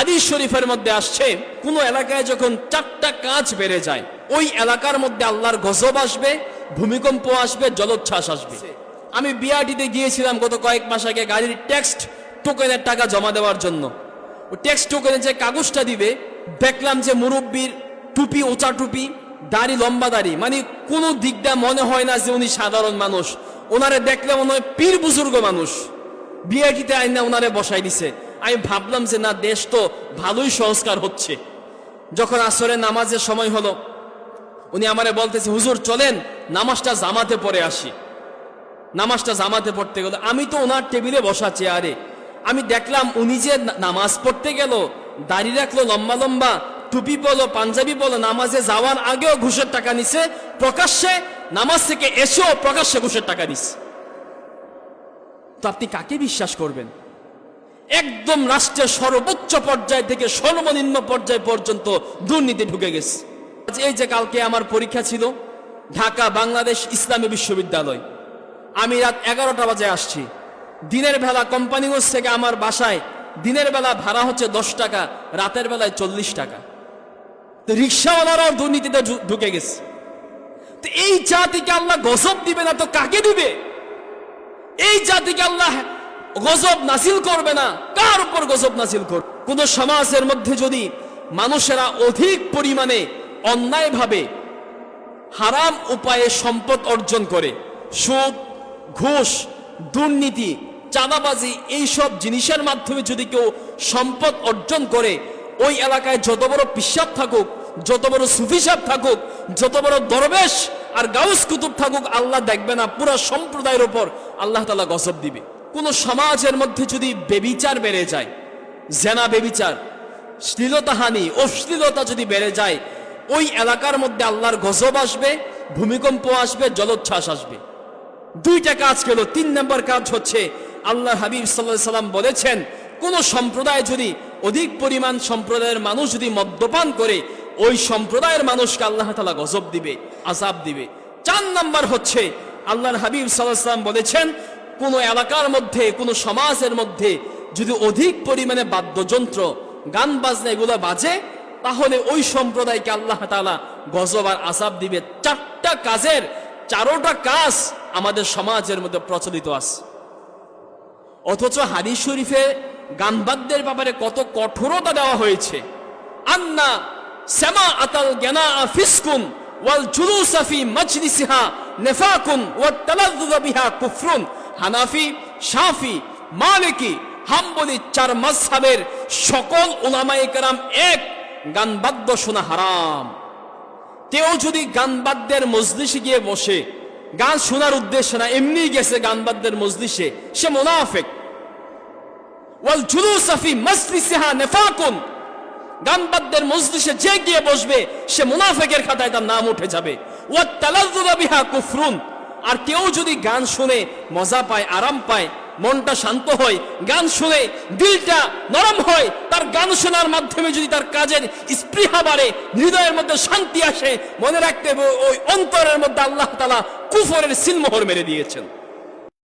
হাদিস শরীফের মধ্যে আসছে, কোন এলাকায় যখন চারটা কাজ বেড়ে যায়, ওই এলাকার মধ্যে আল্লাহর গজব আসবে, ভূমিকম্প আসবে, জলোচ্ছ্বাস আসবে। আমি বিআরটিতে গিয়েছিলাম গত কয়েক মাস আগে গাড়ির টেক্সট টোকেনের টাকা জমা দেওয়ার জন্য। ও টেক্সট টোকেনে যে কাগজটা দিবে, দেখলাম যে মুরব্বীর টুপি, ওচা টুপি, দাড়ি লম্বা দাড়ি মানে কোনো দিকটা মনে হয় না যে উনি সাধারণ মানুষ। ওনারে দেখলে মনে হয় পীর বুজুর্গ মানুষ। বিআরটিতে আইনা ওনারে বসাই দিছে। আমি ভাবলাম যে না, দেশ তো ভালোই সংস্কার হচ্ছে। যখন আসরে নামাজের সময় হলো, উনি আমারে বলতেছে, হুজুর, চলেন, নামাজটা জামাতে পড়ে আসি। নামাজটা জামাতে পড়তে গেল। আমি তো ওনার টেবিলে বসা চেয়ারে। আমি দেখলাম উনি যে নামাজ পড়তে গেল, দাড়ি রাখল লম্বা লম্বা, টুপি বলো, পাঞ্জাবি বলো, নামাজে যাওয়ার আগেও ঘুষের টাকা নিছে, প্রকাশ্যে নামাজ থেকে এসেও প্রকাশ্যে ঘুষের টাকা দিচ্ছে তো আপনি কাকে বিশ্বাস করবেন? একদম রাষ্ট্রের সর্বোচ্চ পর্যায় থেকে সর্বনিম্ন পর্যায় পর্যন্ত দুর্নীতি ঢুকে গেছে। আজ এই যে কালকে আমার পরীক্ষা ছিল, ঢাকা, বাংলাদেশ ইসলামী বিশ্ববিদ্যালয়। আমি রাত এগারোটা বাজে আসছি। দিনের বেলা কোম্পানিগঞ্জ থেকে আমার বাসায় দিনের বেলা ভাড়া হচ্ছে দশ টাকা, রাতের বেলায় চল্লিশ টাকা। তো রিক্সাওয়ালারাও দুর্নীতিতে ঢুকে গেছে। তো এই জাতিকে আল্লাহ গজব দিবে না তো কাকে দিবে? এই জাতিকে আল্লাহ গজব নাসিল করবে না, কার উপর গজব নাসিল করবে? কোন সমাজের মধ্যে যদি মানুষেরা অধিক পরিমাণে অন্যায়ভাবে হারাম উপায়ে সম্পদ অর্জন করে, সুদ, ঘুষ, দুর্নীতি, চাঁদাবাজি এইসব জিনিসের মাধ্যমে যদি কেউ সম্পদ অর্জন করে, ওই এলাকায় যত বড় পিসাব থাকুক, যত বড় সুফিসাব থাকুক, যত বড় দরবেশ আর গাউস কুতুব থাকুক, আল্লাহ দেখবে না, পুরা সম্প্রদায়ের উপর আল্লাহ তালা গজব দিবে। কোন সমাজের মধ্যে যদি বেবিচার বেড়ে যায়, জেনা বেবিচার, শ্লীলতাহানি, অশ্লীলতা যদি বেড়ে যায়, ওই এলাকার মধ্যে আল্লাহর গজব আসবে, ভূমিকম্প আসবে, জলোচ্ছ্বাস আসবে। দুইটা কাজ গেল তিন নম্বর কাজ হচ্ছে আল্লাহ হাবিব সাল্লাহ সাল্লাম বলেছেন, কোন সম্প্রদায় যদি অধিক পরিমাণ সম্প্রদায়ের মানুষ যদি মদ্যপান করে, ওই সম্প্রদায়ের মানুষকে আল্লাহ তালা গজব দিবে আজাব দিবে। চার নাম্বার হচ্ছে, আল্লাহর হাবিব সাল্লাহ সাল্লাম বলেছেন কোন এলাকার মধ্যে, কোন সমাজের মধ্যে যদি অধিক পরিমাণে বাদ্যযন্ত্র, গান বাজনা এগুলো বাজে, তাহলে ওই সম্প্রদায়কে আল্লাহ তালা গজব আর আসাব দিবে। চারটা কাজের চারোটা কাজ আমাদের সমাজের মধ্যে প্রচলিত আছে। অথচ হাদিস শরীফে গানবাদ্যের ব্যাপারে কত কঠোরতা দেওয়া হয়েছে। আন্না শ্যামা আতাল জ্ঞানা ফিসকুন ওয়াল জুলুসা ফি মাজলিসিহা নেফাকুন ওয়া তালাজ্জুযা বিহা কুফরুন। হানাফি, শাফি, মালিকি, হাম্বলি চার মাযহাবের সকল উলামায়ে কেরাম এক গানবাদ্য শোনা হারাম। কেউ যদি গানবাদ্যের মজলিসে গিয়ে বসে, গান শোনার উদ্দেশ্যে না, এমনি গেছে গানবাদ্যের মজলিসে, সে মোনাফেক। ওয়াল জুলুসা ফি মাজলিসিহা নেফাকুন। গানবাদ্যের মজলিসে যে গিয়ে বসবে, সে মুনাফেকের খাতায় তার নাম উঠে যাবে। ওয়া তালাজ্জুযা বিহা কুফরুন। আর কেউ যদি গান শুনে মজা পায়, আরাম পায়, মনটা শান্ত হয়, গান শুনে দিলটা নরম হয়, তার গান শোনার মাধ্যমে যদি তার কাজের স্পৃহা বাড়ে, হৃদয়ের মধ্যে শান্তি আসে, মনে রাখতে ওই অন্তরের মধ্যে আল্লাহ তালা কুফরের সিলমোহর মেরে দিয়েছেন।